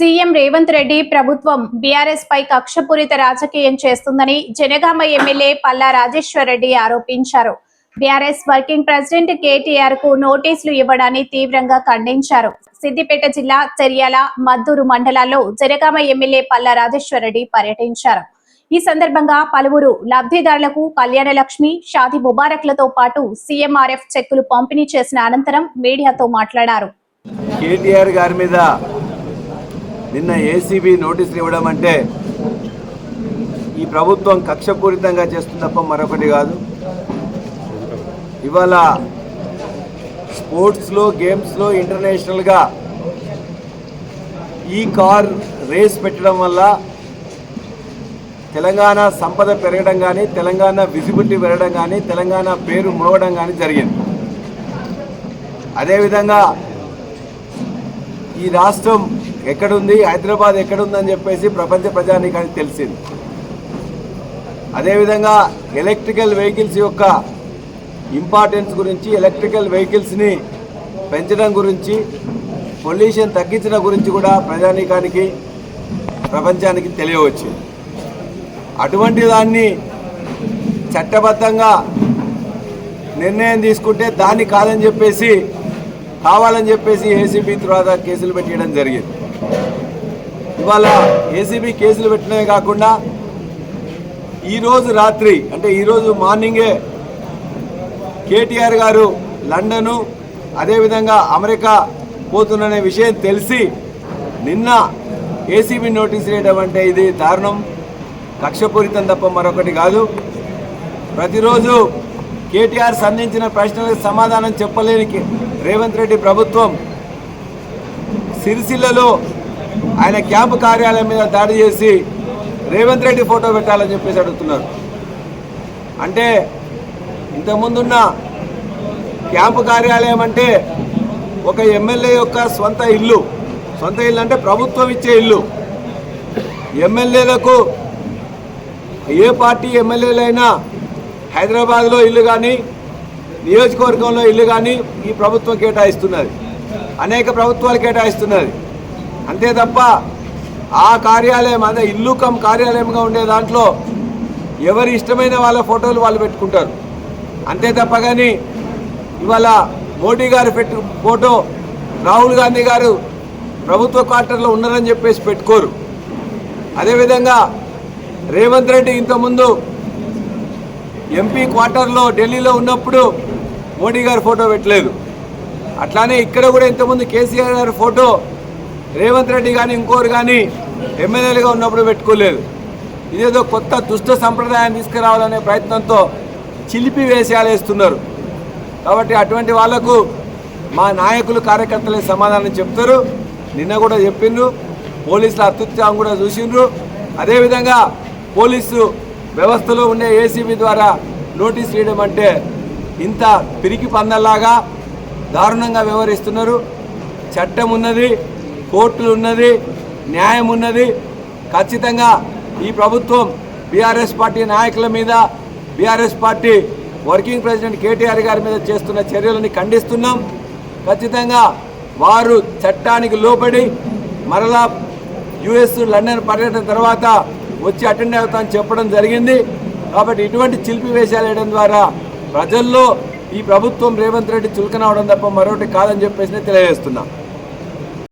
CM Revanth Reddy ప్రభుత్వం BRS పై కక్షపూరిత రాజకీయం చేస్తుందని జనగామ ఎమ్మెల్యే పల్లా రాజేశ్వర్ రెడ్డి ఆరోపించారు. బీఆర్ఎస్ వర్కింగ్ ప్రెసిడెంట్ కేటీఆర్కు నోటీసులు ఇవ్వడాన్ని తీవ్రంగా ఖండించారు. సిద్దిపేట జిల్లా చెర్యాల మద్దూరు మండలాల్లో జనగామ ఎమ్మెల్యే పల్లా రాజేశ్వర్ రెడ్డి పర్యటించారు. ఈ సందర్భంగా పలువురు లబ్ధిదారులకు కళ్యాణ లక్ష్మి షాది ముబారక్లతో పాటు సీఎంఆర్ఎఫ్ చెక్కులు పంపిణీ చేసిన అనంతరం మీడియాతో మాట్లాడారు. కేటీఆర్ గారి మీద నిన్న ఏసీబీ నోటీసులు ఇవ్వడం అంటే ఈ ప్రభుత్వం కక్షపూరితంగా చేస్తుంది తప్ప మరొకటి కాదు. ఇవాళ స్పోర్ట్స్లో గేమ్స్లో ఇంటర్నేషనల్గా ఈ కార్ రేస్ పెట్టడం వల్ల తెలంగాణ సంపద పెరగడం కానీ తెలంగాణ విజిబిలిటీ పెరగడం కానీ తెలంగాణ పేరు మోగడం కానీ జరిగింది. అదేవిధంగా ఈ రాష్ట్రం ఎక్కడుంది హైదరాబాద్ ఎక్కడుందని చెప్పేసి ప్రపంచ ప్రజానీకానికి తెలిసింది. అదేవిధంగా ఎలక్ట్రికల్ వెహికల్స్ యొక్క ఇంపార్టెన్స్ గురించి ఎలక్ట్రికల్ వెహికల్స్ని పెంచడం గురించి పొల్యూషన్ తగ్గించడం గురించి కూడా ప్రజానీకానికి ప్రపంచానికి తెలియవచ్చింది. అటువంటి దాన్ని చట్టబద్ధంగా నిర్ణయం తీసుకుంటే దాన్ని కాదని చెప్పేసి కావాలని చెప్పేసి ఏసీబీ తర్వాత కేసులు పెట్టడం జరిగింది. ఇవాళ ఏసీబీ కేసులు పెట్టినవి కాకుండా ఈరోజు రాత్రి అంటే ఈరోజు మార్నింగే కేటీఆర్ గారు లండను అదేవిధంగా అమెరికా పోతున్ననే విషయం తెలిసి నిన్న ఏసీబీ నోటీస్ చేయడం అంటే ఇది దారుణం. కక్షపూరితం తప్ప మరొకటి కాదు. ప్రతిరోజు కేటీఆర్ సంధించిన ప్రశ్నలకు సమాధానం చెప్పలేని రేవంత్ రెడ్డి ప్రభుత్వం సిరిసిల్లలో ఆయన క్యాంపు కార్యాలయం మీద దాడి చేసి రేవంత్ రెడ్డి ఫోటో పెట్టాలని చెప్పేసి అడుగుతున్నారు. అంటే ఇంతకుముందున్న క్యాంపు కార్యాలయం అంటే ఒక ఎమ్మెల్యే యొక్క సొంత ఇల్లు. సొంత ఇల్లు అంటే ప్రభుత్వం ఇచ్చే ఇల్లు. ఎమ్మెల్యేలకు ఏ పార్టీ ఎమ్మెల్యేలైనా హైదరాబాద్లో ఇల్లు కానీ నియోజకవర్గంలో ఇల్లు కానీ ఈ ప్రభుత్వం కేటాయిస్తున్నది. అనేక ప్రభుత్వాలు కేటాయిస్తున్నది. అంతే తప్ప ఆ కార్యాలయం అదే ఇల్లు కమ్ కార్యాలయంగా ఉండే దాంట్లో ఎవరి ఇష్టమైన వాళ్ళ ఫోటోలు వాళ్ళు పెట్టుకుంటారు. అంతే తప్ప కానీ ఇవాళ మోడీ గారు పెట్టు ఫోటో రాహుల్ గాంధీ గారు ప్రభుత్వ క్వార్టర్లో ఉన్నారని చెప్పేసి పెట్టుకోరు. అదేవిధంగా రేవంత్ రెడ్డి ఇంతకుముందు ఎంపీ క్వార్టర్లో ఢిల్లీలో ఉన్నప్పుడు మోడీ గారి ఫోటో పెట్టలేదు. అట్లానే ఇక్కడ కూడా ఇంతకుముందు కేసీఆర్ గారి ఫోటో రేవంత్ రెడ్డి కానీ ఇంకోరు కానీ ఎమ్మెల్యేలుగా ఉన్నప్పుడు పెట్టుకోలేదు. ఇదేదో కొత్త దుష్ట సంప్రదాయాన్ని తీసుకురావాలనే ప్రయత్నంతో చిలిపి వేషాలు వేస్తున్నారు కాబట్టి అటువంటి వాళ్ళకు మా నాయకులు కార్యకర్తలే సమాధానం చెప్తారు. నిన్న కూడా చెప్పిండ్రు. పోలీసుల అత్యుత్సాహం కూడా చూసిండ్రు. అదేవిధంగా పోలీసు వ్యవస్థలో ఉండే ఏసీబీ ద్వారా నోటీస్ వేయడం అంటే ఇంత పిరికి పందల్లాగా దారుణంగా వ్యవహరిస్తున్నారు. చట్టం ఉన్నది. కోర్టులు ఉన్నది న్యాయం ఉన్నది. ఖచ్చితంగా ఈ ప్రభుత్వం బీఆర్ఎస్ పార్టీ నాయకుల మీద BRS party working president KTR గారి మీద చేస్తున్న చర్యలని ఖండిస్తున్నాం. ఖచ్చితంగా వారు చట్టానికి లోబడి మరలా యుఎస్ లండన్ పర్యటన తర్వాత వచ్చి అటెండ్ అవుతామని చెప్పడం జరిగింది. కాబట్టి ఇటువంటి చిలిపి వేషాలు వేయడం ద్వారా ప్రజల్లో ఈ ప్రభుత్వం రేవంత్ రెడ్డి చులకన అవడం తప్ప మరొకటి కాదని చెప్పేసి తెలియజేస్తున్నాం.